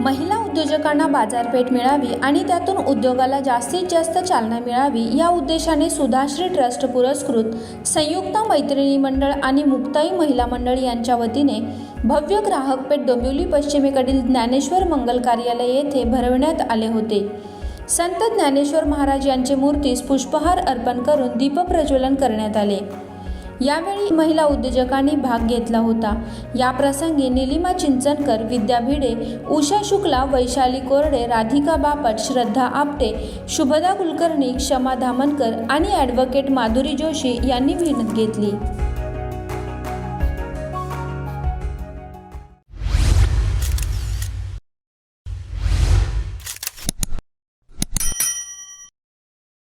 महिला उद्योजकांना बाजारपेठ मिळावी आणि त्यातून उद्योगाला जास्तीत जास्त चालना मिळावी या उद्देशाने सुधाश्री ट्रस्ट पुरस्कृत संयुक्त मैत्रिणी मंडळ आणि मुक्ताई महिला मंडळ यांच्या वतीने भव्य ग्राहकपेठ डोंबिवली पश्चिमेकडील ज्ञानेश्वर मंगल कार्यालय येथे भरवण्यात आले होते. संत ज्ञानेश्वर महाराज यांचे मूर्तीस पुष्पहार अर्पण करून दीपप्रज्वलन करण्यात आले. यावेळी महिला उद्योजकांनी भाग घेतला होता. या प्रसंगी निलिमा चिंचनकर विद्या भिडे उषा शुक्ला वैशाली कोरडे राधिका बापट श्रद्धा आपटे शुभदा कुलकर्णी क्षमा धामनकर आणि ॲडव्होकेट माधुरी जोशी यांनी मेहनत घेतली.